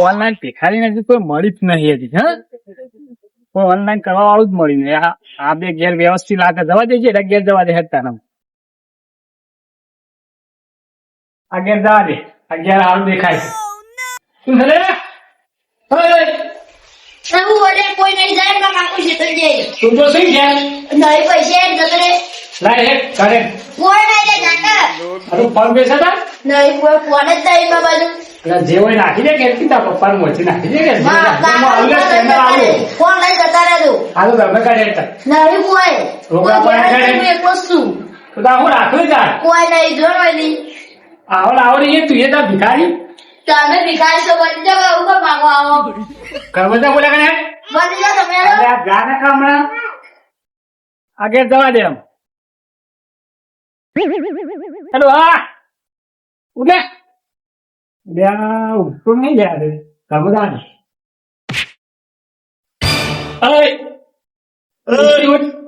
Online ભિખારી નથી કોઈ મળી જ નહીં હજી હા? કોઈ ઓનલાઈન કરવા વાળું જ મળી નહીં. આ બે ઘેર વ્યવસ્થિત લાગે જવા દે છે ઘેર જવા દે હેતા ને આ ઘેર જવા દે આ ઘેર હાલ દેખાય છે. શું છે રે? ઓય, કોઈ નહીં જાય ને કાકુ છે તો તું તો શું ઘેર નહીં પૈસા એક લાય હેડ કરે કોઈ નહીં જાય કાકા તારું ફોન પૈસા નહીં કોઈ ફોન જ નહીં એટલે જે હોય નાખી દે કે કી પપ્પા પપ્પાને મોથી નાખી દે કે કોણ આવું. આવું. લઈ જતા રહેજો હાલો તમે કાઢે. નહીં કોઈ રોકડા કોઈ કાઢે એક જ છું તો હું રાખું તાર? કોઈ નહીં જોડવાય નહીં આવડ આવડી એ તું એ તાર ભિખારી? તમે ભિખારી છો બની જાવ એવું કોઈ માંગો આવો? કરવતા બોલ્યા કને બની જાવ તમે ગાને કામણા આગળ જવા દે એમ. હેલો હા. ઉઠે બે ઉઠતો નહીં યાર કરવતા ને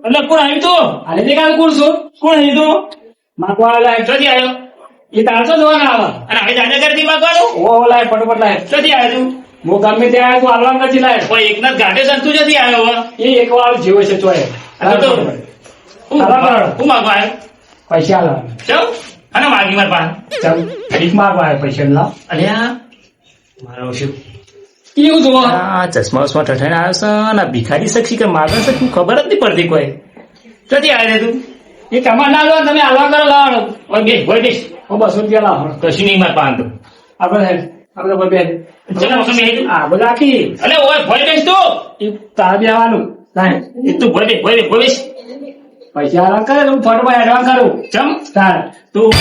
એટલે કોણ આવ્યું તો? અરે જે કાલ કોણ છું? કોણ આવ્યું તો? માગવા લાય ક્યાંથી આવ્યો? એ તારસો જોવાના આવે. અને હવે દાદાગરથી માંગવાનું ઓ લાય ફટોફટ લાય. ક્યાંથી આવ્યો હું ગમે ત્યાં તું હાલવા નથી લાય કોઈ એકનાથ ઘાટે આવ્યો હવે. એ એક વાર જીવો છે ચોય. હું હાલો. આવ્યો? પૈસા લાવ ચલ અને માગી માર ચાલ ભીખ માગવા આવે પૈસા લાવ અલ્યા? મારો શું? એવું જોવો? આ ચશ્મા વસમા ઠઠાઈને આવ્યો છે અને ભિખારી શખી કે માગણ છે તું ખબર જ નહીં પડતી કોઈ. નથી આવ્યો તું? એ તમારે ના લો તમે આલવા કરો લાવો. ઓય બેસ હોય બેસ. ઓ બસો રૂપિયા લાવો. કશું નહીં મારે પાંચ આપણે આપણે ભાઈ બેન. ચલો બેસી. હા બધા આખી અલે ઓય ભોય બેસ તું. તારા બેવાનું લાય. એ તું ભોય બેસ ભોય બેસ ભોય બેસ. પૈસા હાલવા કરે તો હું ફોટો એડવાન્સ કરું. ચમ? તાર. તું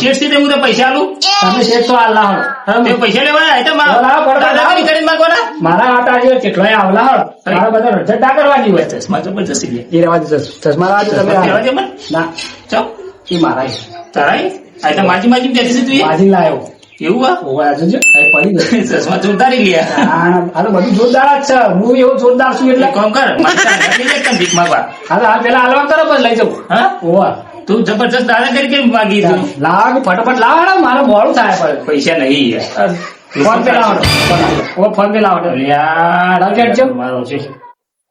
શેઠથી હું તો પૈસા આલું તમે શેઠ તો આ લાવો. તે પૈસા લેવાના હોય તો મારા કરીને માંગવાના મારા આટા આજે કેટલાય આવલા હળ મારા બધા રજત ના કરવાની હોય. ચશ્મા જબરજસ્ત એ રહેવા દે ચશ્મા રાજ તમે. પહેરવા દે મને. ના. ચમ. એ મારા છે. તારા એ? આ તો માજી માજી બેસી તું? બાજી લાયો. એવું આ? ઓવે જોજો કઈ પડી ગયો ચશ્મા ઉતારી ગયા આ બધું જોરદાર જ છે. હું એવો જોરદાર છું એટલે કામ કર ભીખ માંગવા. હાલો આ પેલા હાલવા કરો પછી લઈ જાઉં. હા? ઓવા તું જબરજસ્ત દાદાગીરી કેમ માગી તું? લાવ ફટાફટ લાવ ને મારે મોડું થાય પણ. પૈસા નહીં ફોન પે લાવો ઓ ફોન પે લાવો યાર રાવ કેટજો મારો છે.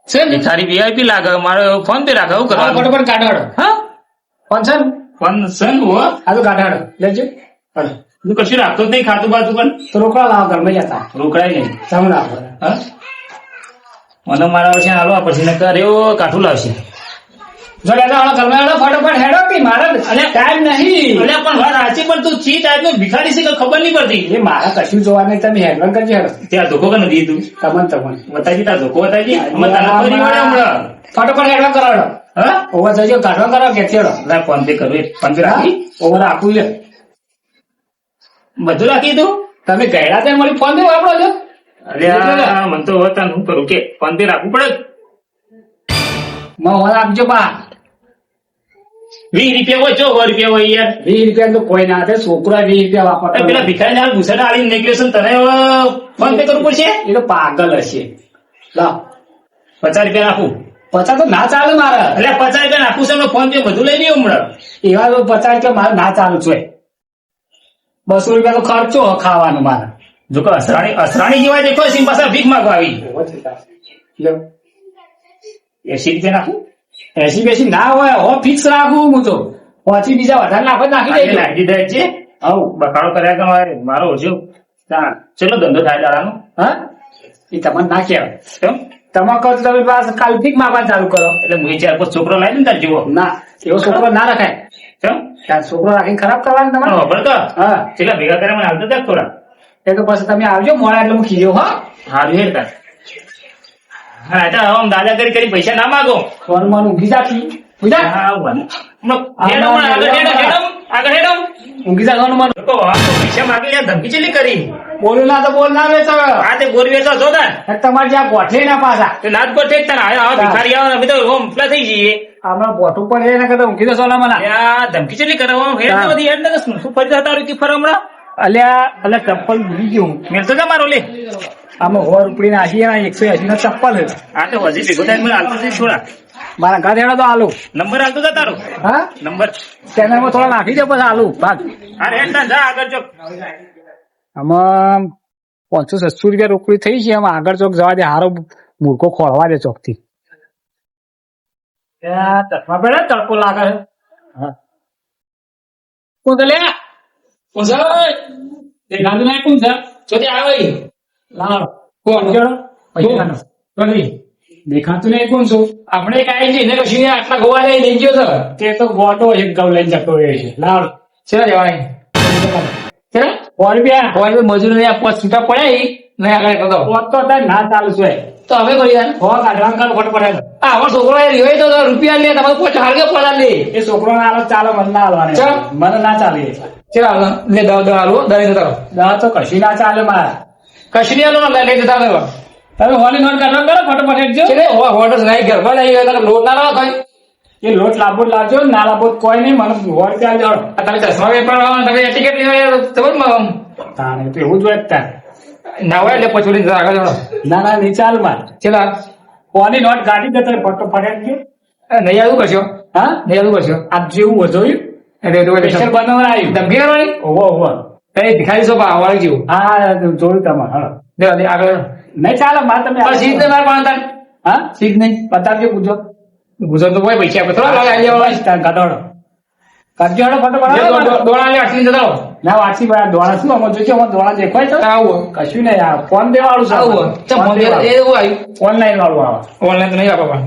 છે ને તારી વીઆઈપી લાગે મારો ફોન પે રાખે હા ફટાફટ કાઢાડો હા? ફોન ને? ફોન સંગ હો? તો કાઢાડો લેજો. હાલો. તું કશું રાખતો જ નહીં ખાતું બાતું પણ? તો રોકડા લાવો ઘરમાં જતા રોકડાય નહીં. તમે લાવો હા? મને મારા છે હાલવા પછી નકર એવો કાઠું લાવશે. હાલો ખબર નહીં પડતી? એ મારે કશું જોવા નહીં તમે હેડવાન કરજો ત્યાં ધોકો કે નથી તું તમને તમને. બતાજી ત્યાં ધોકો બતાજી ફટાફટ હેડવા કરાડો હા? ઓવર જજો કાઢવા કરો કે લા ફોન પે કરું એ ફોન પે રાખી. ઓવર આપું છે બધું રાખી તું? તમે ગયડા તે મળી ફોન નહીં વાપરો છો? અરે મને તો તને શું કરું. કે ફોન પે રાખવું પડે? મોહન આપજો બા. વીસ રૂપિયા હોય ચો રૂપિયા હોય યાર? વીસ રૂપિયા તો કોઈ ના થાય. છોકરા વીસ રૂપિયા વાપરતા પેલા ભિખારી હાલ ઘુસડા આવીને નીકળ્યો તને ફોન પે કરવું પડશે? એ તો પાગલ હશે. લા. પચાસ રૂપિયા નાખું પચાસ તો ના ચાલે મારે. એટલે પચાસ રૂપિયા નાખું છે ફોન પે બધું લઈ લઈએ હમણાં. એવા પચાસ રૂપિયા મારે ના ચાલુ છે. બસો રૂપિયા તો ખર્ચો ખાવાનો મારે. જો કે અસરાણી અસરાણી જેવા દેખો સિંહ પાસે ભીખ માંગવા આવી એસી રૂપિયા નાખું? એસી બેસી ના હોય હો ફિક્સ રાખું હું તો. પછી બીજા વધારે નાખો નાખી આજે નાખી દે છે આવું બકાડો કર્યા તમારે મારો. ઓછો. ચલો ધંધો થાય દાડાનો હા? એ તમને ના કહેવાય. કેમ? તમે કહો તો તમે પાસે કાલ ફીક માંગવા ચાલુ કરો. એટલે હું ચાર છોકરો લાવી ને તાર જુઓ ના એવો છોકરો ના રખાય. કેમ? છોકરો રાખીને ખરાબ કરવાનું તમારે? તો હા. છેલ્લા ભેગા કર્યા મને આવતો હતા થોડા એ તો પછી તમે આવજો મોડા એટલે હું ખીજો હા. હારું હેડ તાર. હા તો આમ દાદા કરી કરી પૈસા ના માગો. ફોનમાં ઊંઘી જાતી. બુજા હા આગળ હેડો હેડો. આગળ હેડો. ઊંઘી જવાનું મન તો આ તો પૈસા માગી લે ધમકી ચેલી કરી? બોલું ના તો બોલ ના વેચો. આ તે ગોરી વેચો છો તાર. તમારે જ્યાં ગોઠે ના પાછા. તે નાચ પર તને તાર. આવો ભિખારી આવે અમે તો ઓમ પેલા થઈ જઈએ. હમણાં બોટું પર એ ને કરતા ઊંઘી જશો ના મને. આ ધમકી ચેલી કરે? આમ હેડ તો બધી હેડ ને શું ફરી જતા ફર હમણાં? અલ્યા અલ્યા ચપ્પલ ભૂલી ગયું મેં તો મારો લે. આમાં હોર ઉપડી આશી ના એકસો એસી નો ચપ્પલ આ તો હજી ભેગો થાય મને આલતો જઈ છોડા. મારા ઘર હેડો તો આલુ નંબર આલતો જા તારો? હા? નંબર? સ્કેનરમાં થોડા નાખી દે પછી આલુ ભાગ. હેડ તાર જા આગળ જો આમાં પાંચસો છસો રૂપિયા રોકડી થઈ છે આમાં આગળ ચોક જવા દે હારો મૂર્ખો ખોળવા દે ચોકથી ચશ્મા પડે તડકો લાગે હા. કોણ તો લે કોણ સર એ ગાંધી નાય કોણ સર ચોથી આવે ઈ. કોણ? ચલો પૈસાનો. દેખાતું નહીં કોણ છું? આપણે કાંઈ છે એને કશું આટલા ગોવા લઈ લઈ ગયો સર તે તો ગોટો એક ગૌ લઈને જતો રહે છે. લાવ. છે જવાય? ચેલા સો રૂપિયા. કોઈ તો મજૂરી નહીં છૂટા પડ્યા નહીં આગળ કરતો પોત તો ના ચાલુ છે. તો હવે કરી હો ફટ પડે આ અમારો છોકરો રહ્યો તો રૂપિયા લે તમારે કોઈ હાલ કે પડા લે. એ છોકરો ના આલો ચાલો મને ના હાલવાને. મને ના ચાલે ચેલા હાલો. લે દવા દવા હાલો દવા તો કશી ના ચાલે મારે. કશું નહીં લઈ જતા રહો તમે હોલી નોટ કાઢવા કરો ફટોફટ એકજો હોટલ નહીં ઘરમાં નહીં હોય લોટ ના લાવો એ લોટ લાંબો લાવજો ના લાંબો કોઈ નહીં મને હોટ ત્યાં આ તમે ચશ્મા આવો ને તમે ટિકિટ નહીં હોય તો તમે એવું જ હોય તાર. ના હોય એટલે પછી આગળ જાઓ ના ના નહીં ચાલ માર. ચલા. હોલી નોટ કાઢી દેતો ફટોફટ એકજો નહીં આવતું કરશો હા? નહીં આવતું કરશો આપ જેવું વધોયું? એટલે સ્પેશિયલ બનાવવા આવ્યું ધમકી કરવાની ઓહો ઓહો કઈ ભિખારી સોપા વાળી જેવું. હા જોયું તમે હા. દે આગળ. નહીં ચાલે મારે તમે સીધ નહીં મારે પણ હા? સીધ નહીં? બતાવજો પૂછો ગુજરાત તો કોઈ પૈસા આપે થોડા લાગે લેવા બસ તાર હેડો ફટોફટ દોડા લે આટલી જતા ના વાંચી ભાઈ દોડા શું અમે જોજો અમે દોડા દેખાય તો આવું. કશું નહીં આ ફોન દેવાળું છે આવું. ચમ ફોન દે એ એવું આવ્યું? ઓનલાઈન વાળું આવે. ઓનલાઈન તો નહીં આપવા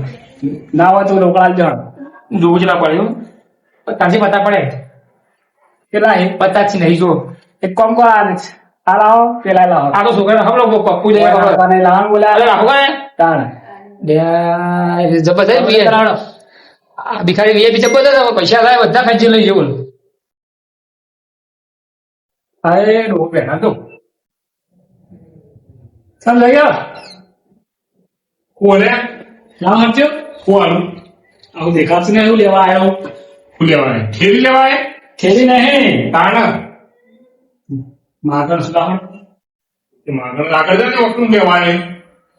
ના હોય તો રોકડા જણ જોવું જ ના પડ્યું તાજે પતા પડે. કેટલા પતા જ નહીં જો. એક કોમ કો આ લાવો પેલા લાવો આ તો છોકરા ખબર પપ્પુ ખબર કોને લાવવાનું બોલા અરે રાખો ને તાણ જબરદસ્ત વીએ. આ ભિખારી વીઆઈપી જબરદસ્ત હવે પૈસા થાય બધા ખેંચી લઈ જવું. અરે રો બેઠા તો. ચાલ લઈ આવ. કોને? લાવ હટજો કોણ? આવું દેખાતું ને એવું લેવા આવ્યો. શું લેવાય? ઠેરી લેવાય? ખેલી નહીં. તાણ. માગણ સુધારણ માગણ આગળ ને વસ્તુ લેવાય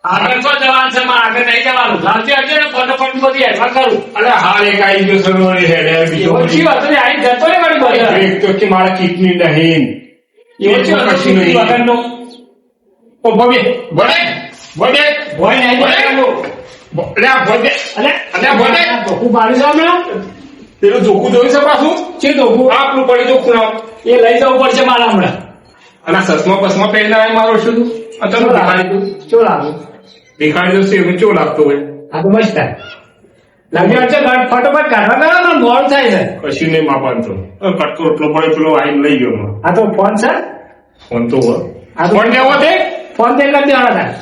આગળ તો જવાનું છે આગળ નહીં જવાનું ને બધી હેઠળ કરું અરે હાલ એક આવી ગયો સરોવરે હેડે બીજો ઓછી વાત આવી જતો ને મારી પાસે એક તો કે મારા કિડની નહીં ઓછી વાત પછી નહીં. વગરનો ઓ ભવે ભલે ભલે ભોય નહીં. ભણે આ ભલે અલે અલે ભલે ધોકું પાડ્યું છે હમણાં પેલું જોખું જોયું છે પાછું છે ધોકું આપણું પડી જોખું એ લઈ જવું પડશે મારા હમણાં અને આ સસમા બસમાં પહેલા મારો શું તું અત્યારે લાવું ચો લાવું ભિખારી તો સેવ ચો લાગતો હોય. આ તો મસ્ત થાય. લાગ્યો છે ફટોફટ કાઢવા કરો ને મોડું થાય છે. કશું નહીં માપવાનું તો. કટકો એટલો પડે પેલો આઈને લઈ ગયો આ તો ફોન છે? ફોન તો હોય. આ ફોન કેવો તે ફોન તે કરી દેવાનો થાય.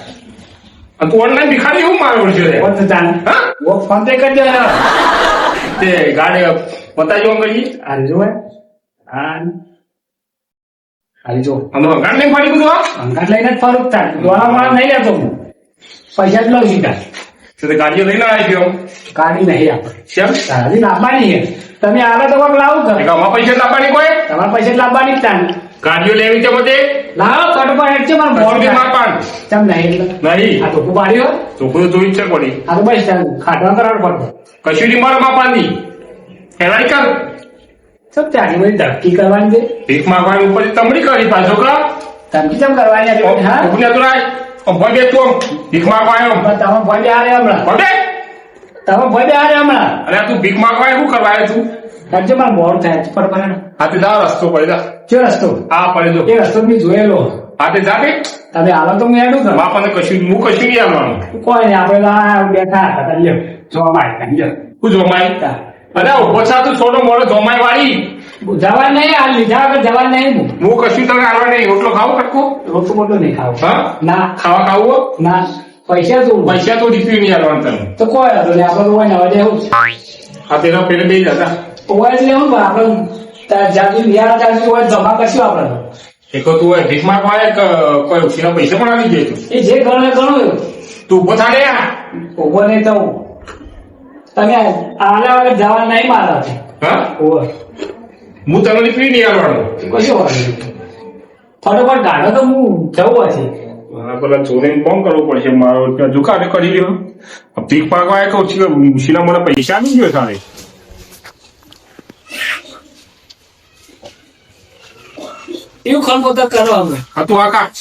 અને તું ઓનલાઈન ભિખારી એવું મારું છે? ફોન તો ચાલે. હા? ફોન પે કરી દેવાનો. તે ગાડી બતાજો કરી આ જો હે. હાલ જો. અને ગાડી નહીં ફાડી બધું આ લઈને જ ફરું થાય દોડા મારા નહીં લેતો હું. પૈસા જ લઉં સીધા તો ગાડીઓ લઈને આવી ગયો ગાડી નહીં આપણે કેમ તારી લાવવાની છે. તમે આલો તો લાવું કર પૈસા લાવવાની કોઈ? તમારા પૈસા લાવવાની જ તાન ગાડીઓ લેવી છે બધે લાવો ફટોફટ હેડ છે મારે મોડ મોડ બી થાય. ચમ નહીં નહીં. આ ધોકું પાડ્યો તો જોઈ છે પડી આ તો બસ ખાટવા કરાવવું પડતો કશું નહીં મારા માપાની હેરાઈ કર. સબ ત્યાંની બધી ધમકી કરવાની છે? ભીખ માંગવાની ઉપર તમડી કરી પાછો કા? ધમકી ચમ કરવાની હતી હા? ઉપને તો રાય ભોય બે તું ભીખ માંગવા તમે ભોય બે હારે હમણાં. ભલે તમે ભોય બે હારે હમણાં. અરે તું ભીખ માંગવા શું કરવા તું હેડજો મારે થાય છે રસ્તો પડી જા. જે રસ્તો? આ પડી જો. એ રસ્તો બી જોયેલો. હાથે જા બે તમે હાલો તો હું બાપાને કશું હું કશું નહીં આવવાનું. કોઈ નહીં આપણે તો બેઠા હતા તાર લ્યો. જોવા માટે? હું. જોમાઈ અરે ઊભો છા તું છોડો મોડો જોમાઈ વાળી. જવા નહીં આ લીધા વગર જવા નહીં હું. હું કશું તમે આવવા નહીં રોટલો ખાવ કટકો? રોટલો મોટો નહીં ખાવ. હા? ના. ખાવા ખાવું હો? ના. પૈસા તો પૈસા તો દીકરી નહીં આવવાનું તમે તો કોઈ હતો ને આપણે કોઈ નવા દેવું આ તેના પેલે બે જતા હોય જ લેવું આપણે જાતિ બિહાર જાતિ હોય જમા કરશું આપણે. એક તું હોય ભીખમાં કે કોઈ ઉછીના પૈસા પણ આવી જાય એ જે ગણે ગણું તું ઊભો થાડે ઊભો નહીં તો તમે આના વગર જવા નહીં મારા હા? હું તને દીકરી નહીં આવવાનું. કશું નહીં. ફટોફટ ગાડો તો હું જવું હશે. પેલા ચોરીને ફોન કરવું પડશે. મારો ત્યાં દુકાને કરી રહ્યો આ ભીખ માંગવા આવે કે મને પૈસા આવી ગયો સારે એવું ખાન તો કરો અમે. હા તું આ કાઢ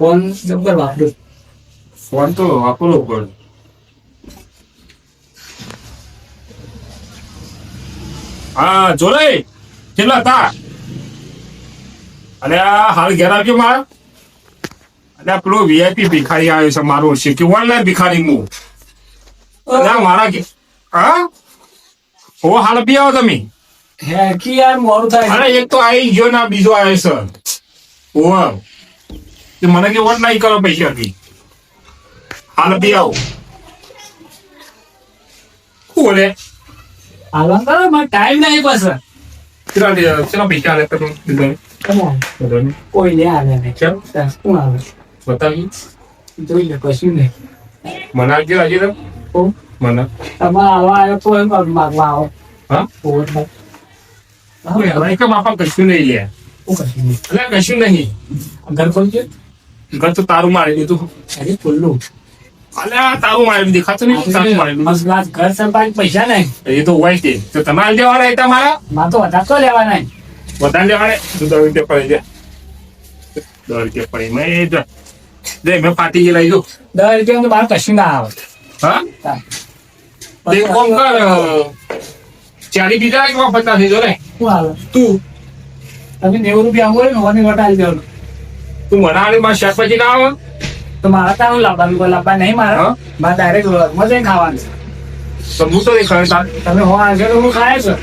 ફોન જબર વાપરું. ફોન તો વાપરવો પડે. હા જો રે કેટલા તા અને આ હાલ ઘેર આવજો મારા? અને આ પેલો વીઆઈપી ભિખારી આવ્યો છે મારો છે. કે ઓનલાઈન ભિખારી હું અને મારા હા? ઓ હાલ બી આવો તમે. હે કી યાર મોડું થાય અરે એક તો આવી ગયો ના બીજો આવ્યો છે. તે મને કે ઓનલાઈન કરો પૈસા થી હાલ બી આવો શું બોલે? હાલવા કરો મારે ટાઈમ નહીં બસ કેટલા દી- કેટલા પૈસા આલે તમે? બધાને? બધાને? કોઈ લે આવે નહીં. કેમ? કોણ આવે? બતાવી. જોઈ લે કશું નહીં. મને આપજો હજી તો. ઓ મને. તમારે આવા આવ્યો તો એમ માગવા આવો. હા? ઓવર થાય હવે હવે કે બાપા કશું નહીં લે. શું કશું નહીં. એટલે કશું નહીં. ઘર ખોલજો. ઘર તો તારું મારી દીધું. અરે ખુલ્લું અલે આ તારું મારી દેખાતું નહીં તારું મારી મસલા ઘર સંભાળ પૈસા નહીં એ તો હોય તે. તો તમારે લેવાના હતા મારા માં તો વધારે તો લેવાના વધારે લેવાને તું દસ રૂપિયા પડે છે દસ રૂપિયા પડે. મેં જો દે મેં પાટી જે લઈ દઉં દસ રૂપિયા તો બહાર કશું ના આવે. હા? તે કોમ કર ચાલી બીજા એક દીધો ને શું આવે? તું. તમે નેવું રૂપિયા આવો ને દેવાનું. તું મને આલી માં શાકભાજી ના આવે. તો મારા ત્યાં લાવવાનું કોઈ લાવવા નહીં મારા? મારે ડાયરેક્ટ મજા ખાવાનું. તો હું તો દેખાય તાર. તમે હો આજે તો હું ખાય છો.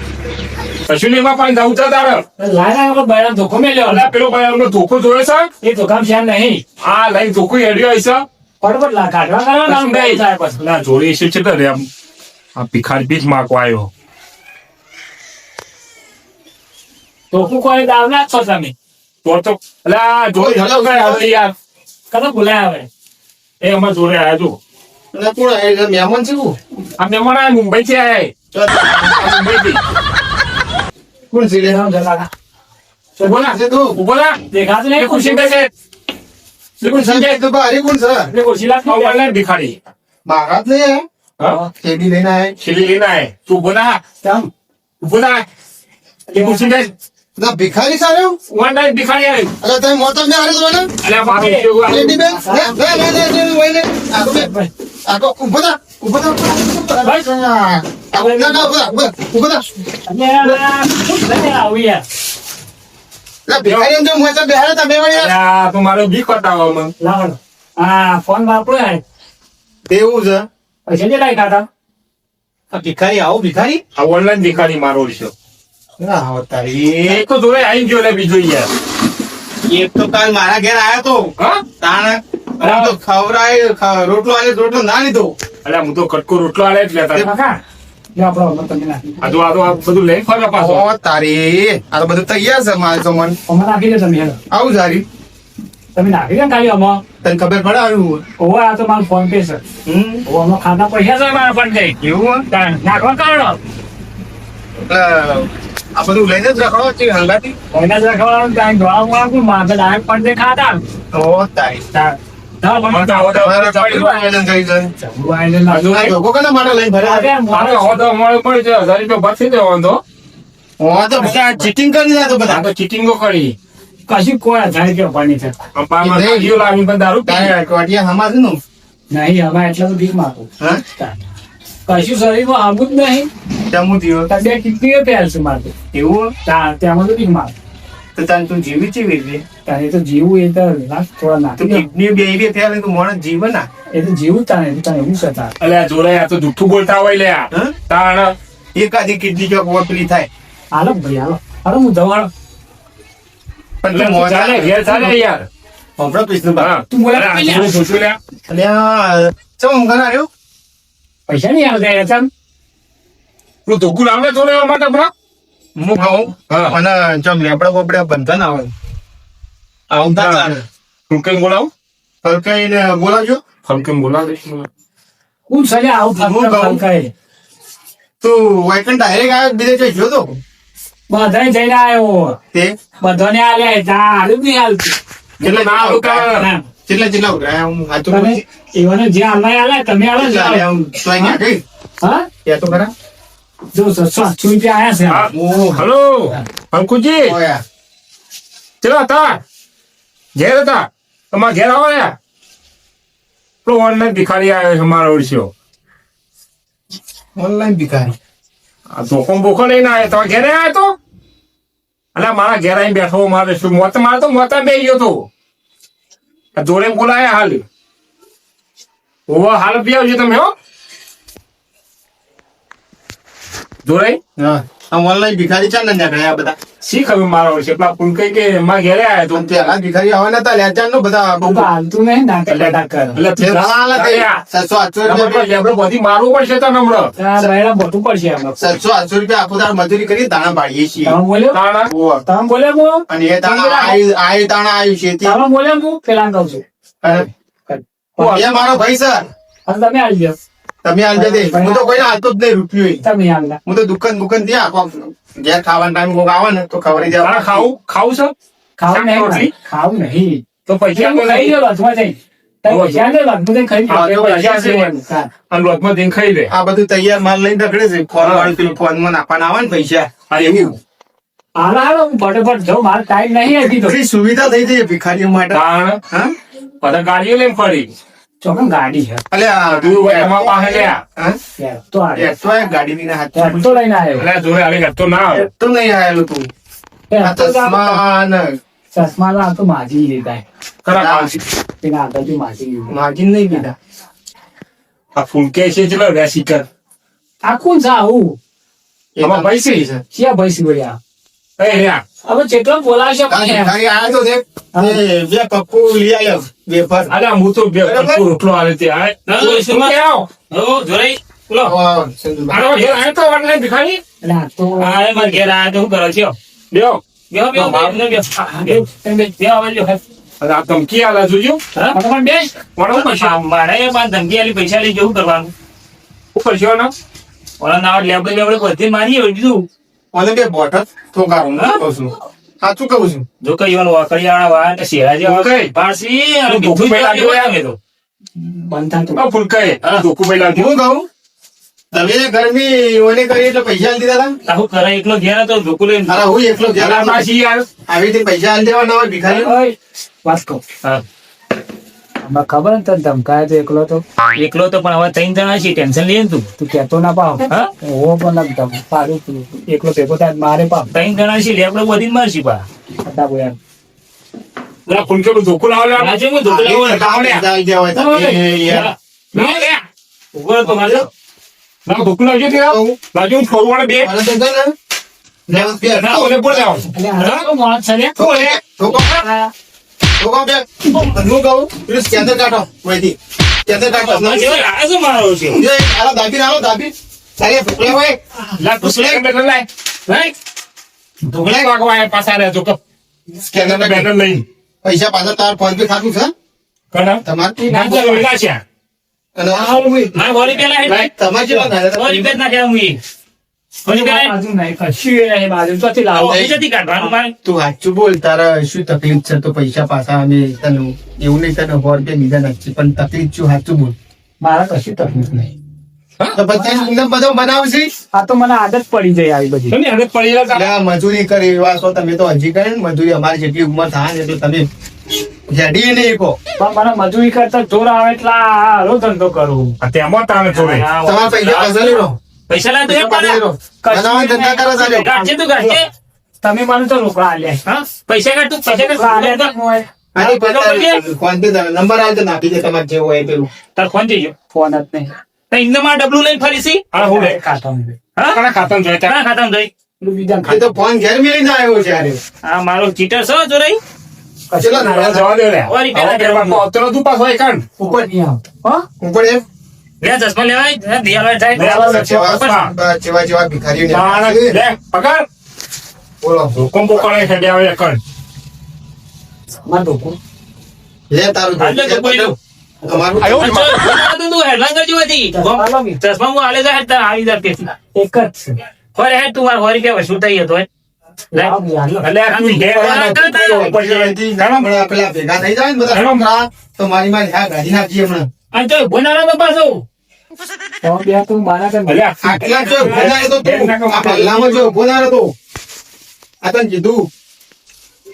કશું નહીં એમાં પાણી ઉતર તારે. લાયા ધોકો મેલ્યો. અલા પેલો ભાઈ એમનો ધોકો જોયો છે? એ ધોકામ છે નહીં. આ લઈ ધોકો હેડ્યો હશે ફટફટ લા કાઢવા કરો ને આમ થાય પછી. ના જોડી છે છે રે આમ. આ ભિખારી બીજ માકો આવ્યો. ધોકું કોઈ દાવ ના છો તમે. તો તો અલા જોડી હલો કઈ યાર. કદો બોલાય આવે? એ અમાર જોડે આવ્યા જો. એટલે કોણ આયેલું? મહેમાન છે કોણ? આ મહેમાન આ મુંબઈ થી આયા મુંબઈ થી કોણ છે રે જાઓ જરા ઊભો બોલા છે તો. બોલા દેખા છે ને ખુશી કે છે? કોણ છે? તો બારી કોણ છે? એટલે ખુશી લાગ ઓનલાઈન ભિખારી. મારા જ નહીં હે? હા? શેરડી લઈને આયા. છેલ્લી લઈને આય. તું બોલા તમ. બોલા ના એ ખુશી કે તો ભિખારી સારો? ઓનલાઈન ભિખારી આવ્યો અરે તમે મોતો જ ના હારે છો ને? મારો કેવું આ- બેન? લે, લે, લે, લે, લે, લે. આગો બે. થા, થા. ના, ના, થા, આ યાર લે, ભિખારી તો તમે વળી યાર. તું મારો ભીખ બતાવો મને લાવડો હા ફોન વાપરો યાર એવું છે પૈસા જે લાગ્યા હતા ભિખારી આવો ભિખારી આ ઓનલાઈન ભિખારી મારો છે ના હોતા એક તો જોડે આઈ ગયો ને બીજો યાર. એક તો કાલ મારા ઘેર આયો તો. હા? તાણ તો ખવરાય રોટલો આલે રોટલો ના લીધો. અલ્યા હું તો કટકો રોટલો આલે જ લેતા કાકા તમે આવું સારી તમે નાખી દે ને ખાલી તને ખબર પડે આવ્યું ઓવો આ તો મારો ફોન પે છે. હમ? ખાતા પૈસા છે મારા ફોન પે એવું નાખવા કાઢો. આ બધું લઈને જ રખડો છે હંગાતી કોઈને જ રખવાનું ત્યાં જોવા માંગુ મારે ડાયરેક્ટ પણ ખાતા ઓ તારી તાર- તાર મને મને તો આવો તો તમારે પડ્યું આયોજન કરી છે. ચંગુ આવીને લાગ્યું. આ લોકો કોના માટે લઈને ભર્યા? અરે છે? મારે મારે હવે તો મળે મળે છે હજાર રૂપિયા બચી દેવાનો તો ઓ તો બધા ચીટિંગ કરી દીધા તો બધા. તો ચીટિંગો કરી. કશું કોઈ નહીં. હવે એટલે બીક હા? કશું શરીરમાં આવું જ નહીં. બે કિડનીઓ ફેલ છે મારે. એવું ત્યાં ત્યાં તો તો તને તું જીવી ચીવી તારે તો જીવું એ તો લાખ થોડા તું કિડની બે બે થયા ને તું જીવે ના. એ તો જીવું તારે એ તારે એવું છે તારે. અલ્યા જોડે આ તો જુઠ્ઠું બોલતા હોય લે આ. તાણ. એકાદી કિડની જો ઓપલી થાય. હાલો ભાઈ હાલો. હાલો હું દવાડો પણ તું તું ચાલે ઘેર ચાલે યાર. હોભળો કૃષ્ણભાઈ. હા. તું બોલે પેલા. લે. અલ્યા, ચમ રહ્યો? પૈસા નહીં આવતા યાર પેલું ધોકું લાવને જોડે એવા માટે બરા હું. ખાઉં. અને ચમ લેબડા બોબડા બંધન આવે આવું ના હા. ચાલે. હું ને બોલાવું? બોલાવજો. ફમકેમ બોલાવીશ? હું સજા આવું હું ફરતો તું વાઇકન ડાયરેક્ટ આવ્યો બીજે ચોઈ ગયો તો? બધાય જઈને આવ્યો. તે? બધાને ને ત્યાં હાલું જ નહીં હાલતું. એટલે ના આવું કરે. ના. કેટલા કેટલા ઉઘરાયા હું બોલું? એવાને જે હાલના આલ્યા તમે હું? તો અહીંયા કઈ હા? એ તો ખરા. જો સસ્તો આઠસો રૂપિયા આયા છે હલો અંકુજી. ચલો હતા ઘેર હતા તમારા ઘેર આવો ને પેલો ઓનલાઈન ભિખારી આવ્યો છે મારો ઓળખ્યો ઓનલાઈન ભિખારી આ ધોકો બોકો લઈને આવ્યો તમારા ઘેરે આવ્યો તો અલા મારા ઘેર આવીને બેઠો મારે શું મોત મારે તો મોતા બે ગયો તો જોડે બોલાયા હાલ ઓવા હાલ પી આવજો તમે હો હા. ઓનલાઈન ભિખારી ચાલ ને આ બધા. શી ખબર મારો છે પેલા ફૂલકઈ કે મારા ઘેરે આયા તો? પેલા ભિખારી આવવાના હતા લ્યા ચાલ નો બધા હાલતું નહીં કર. એટલે રૂપિયા બધી મારવું પડશે તને હમણાં. ત્યાં રહેલા બધું પડશે આમાં. સાતસો આઠસો રૂપિયા આખો તાર મજૂરી કરી દાણા પાડીએ છીએ. તમે બોલ્યો? બોલ્યો અને એ દાણા આય આય દાણા આવ્યું છે તે. તમે બોલ્યો હું પેલા કહું છું. મારો ભાઈ સર. અને તમે આવી જાઓ. તમે હાલ દે હું તો કોઈને હાલતો જ નહીં રૂપિયો તમે આવના હું તો દુકાન દુકાનથી આખો ઘેર ખાવાનો ટાઈમ કોક આવે ને તો ખબર તાણા ખાવું ખાવું છે? ખાવું નહીં ખાવું નહીં. તો પૈસા હું ખાઈ ગયો લથમાં જઈ. તો આ બધું તૈયાર માલ લઈને રખડે છે. ફોન વાળું પેલું ફોનમાં નાખવાના આવે ને પૈસા. એવું. હાલો, હાલો, હું ફટાફટ જાઉં. મારો ટાઈમ નહીં હજી તો. સુવિધા થઈ જઈ ભિખારીઓ માટે. હા? ગાડીઓ લઈને ફરી. ચોકન ગાડી છે. અલે આ તું એમાં પાસે લે હા? તો આ એ તો એ ગાડી લઈને હાથ તો લઈને આવ્યો. એટલે જોડે આલી તો ના આવે. તો નહીં આવેલો તું. તો ચશ્મા ને ચશ્મા તો માજી લીધા. ખરા કામ તેના આગળથી માજી લીધા. માજી નહીં લીધા. આ ફૂલકે છે ચલો રેસી કર આ કોણ એમાં આવું? ભાઈ છે. ક્યાં ભાઈ બોલ્યા? એ રહ્યા હવે જેટલો બોલાવશે આ તો દેખ બે પપ્પુ લઈ આવ્યો. વેફર અલ્યા હું તો બે રોટલો આલે તે આ તું. આનો ઘેર આયો તો ભિખારી? તો મારા ઘેર આયા તો કરો છો? આવજો. ધમકી આલે જોજો. હા? ફટાફટ બેસ. વણો પછી આ મારે ધમકી આલી પૈસા લઈ જવું કરવાનું. ઉપર છે ને ઓલા નાવા લેબડે લેબડે બધી મારી હોય બીજું. બે બોટલ કહું છું. સાચું કહું છું જો કઈ ઈવન વાકડિયાવાળા વાળા કે શેરા જેવા. પારસી અને મીઠું પેલા જોયા? અમે તો. બંધ તો તું. આ ફૂલકે હા. ધોકું પેલા હું કહું તમે ગરમી ઓને કરી એટલે પૈસા આલી દીધા હતા આખું કરે એકલો ઘેર તો ઢોકું લઈને અરે હું એકલો ઘેર જરા આવ્યો. પાછી આવી રીતે પૈસા આલી દેવાના હોય ભિખારી વાત કહું હા. આમાં ખબર ને તને ધમકાય તો એકલો તો? એકલો તો પણ હવે ત્રણ જણા છે ટેન્શન લઈએ ને તું. તું કેતો ના પાવ. હા? હું પણ ધમ- પાડું તું. એકલો ભેગો થાય મારે પાવ ત્રણ જણા છે લેબડે બધી મારશી પા હતા બોયાર. ધોકું લાવો. હું હોય તો. યાર. લાવો લ્યા. ઊભો તો. મારે લાવો ધોકું લાવજો તે લાવો. હું છોડું વાળા બે. મને તો ને, ઓલે તો લે. બે. હું કહું પેલું સ્કેનર કાઢો વહીથી. સ્કેનર કાઢો મારો છે જો આલો દાબી આલો દાબી તારે ફૂકલે હોય લા, બેટર લાય. લાય. ધોકું વાગવા પાછા રહ્યા જો કપ. સ્કેનર બેટર લઈને. પૈસા પાછા તાર ફોન પે ખાતું છે કના? તમારે ના, તો વેલા છે. અને આ હું મારે વળી પેલા. તમારે જેટલા થાય વળી મારે. બોલ તારા શું તકલીફ છે? તો પૈસા પાછા એવું નહીં તને સો રૂપિયા પણ તકલીફ શું? સાચું બોલ. મારે કશું તકલીફ નહીં. તો પછી બધો બનાવશે? આ તો મને આદત પડી જાય આવી બધી. આદત પડી મજૂરી કરી એવા છો તમે તો હજી કરે મજૂરી. અમારી જેટલી ઉંમર થાય ને એટલે તમે જડી નહીં કહો પણ મને મજૂરી કરતા જોર આવે એટલા ધંધો કરું. તેમાં તમે. તમારા પૈસા પૈસા લાવ તો ધંધા કરો ચાલ્યો તું. તમે મને તો રોકડા આલ્યા હા? પૈસા કાઢ તું પૈસા રોકડા આલ્યા તો હોય. ફોન પે નંબર આવે તો નાખી દે તમારે જેવું હોય પેલું. તાર ફોન જઈજો ફોન જ નહીં. તો ઇન્દમાં ડબલું લઈને ફરી છી હું લે. હા? ના ખાતા જઈ પેલું બીજા એ તો ફોન ઘેર મિલીને આવ્યો છે આ મારો ચીટર છો જો ચલો ને, હવે જવા દે લે. ઓરી પેલા હવે તો આવતો પાછો એકાંત. ઉપર નહીં આવતો. હો? ઉપર એમ? લે ચશ્મા લેવાય. દિયાળ જેવા જેવા લે, પકડ. બોલો. હુકમ છે, લે તારું. તું બી. ચશ્મા હું આલે જાય આવી જાય એક જ છે. ફરે હે તું મારે હોરી કે વસૂલ થઈ હતો તો મારી મારી હા ગાડી નાખી હમણાં. અને તો ઊભો ના રહો પાછો તમે બે તું બાના કર અલ્યા, આટલા જો ના રહેતો તું. આ પહેલામાં જો. આ તને કીધું.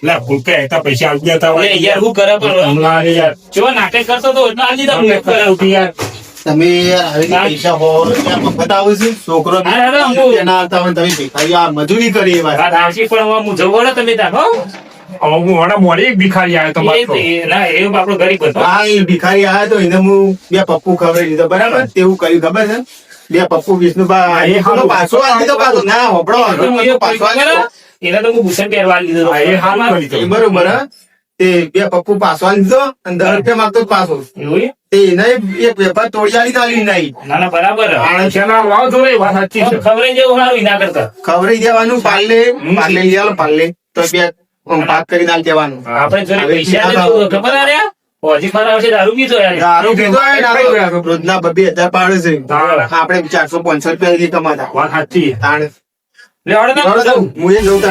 લે, ભૂલકે હતા પૈસા આવી ગયા તા યાર હું કરે પણ હમણાં અરે યાર જો નાટક કરતો તો એટલા આલી તમને ખબર હતી યાર તમે યાર આવી પૈસા હો રૂપિયા મફત આવે છે. છોકરો અરે, અરે, હું- એના આવતા તમે ભિખારી આ મજૂરી કરી એ વાત. આવશે પણ હું જવું તમે તા હો હું મોડે એક ભિખારી આવ્યો તો એ એ- ના એ આપણો ગરીબ હતો. હા એ ભિખારી આયા તો એને હું બે પપ્પુ ખવડાવી દીધો. બરાબર? તેવું કર્યું ખબર છે? બે પપ્પુ વિષ્ણુભા હા, એ પાછો આવી પાછો. ના હોપડો તો એને તો હું ભૂષણ પહેરવા લીધો એ. બરોબર તે બે પપ્પુ પાછો લીધો અને દર રૂપિયા માંગતો પાછો. તે એને એક વેપાર તોડી આલી તો આલી નહીં. ના ના બરાબર. પૈસાના વાવ જોડે એ વાત સાચી છે. ખબર જેવું સારું કરતા ખવડાવી દેવાનું પાર્લે પાર્લે લઈ આલો પાર્લે તો બે પાક કરી નાખ દેવાનું. આપણે જોડે પૈસા પૈસા ખબર આ રોજના બબે હજાર પાડે છે. હા. ચારસો પાંચસો રૂપિયા સુધી કમાતા. સાચી. તાણ. લે હળો તો. રડો જાઉં. હું એ જઉં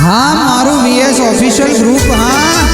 હા, મારું વીએસ ઓફિશિયલ ગ્રુપ હા.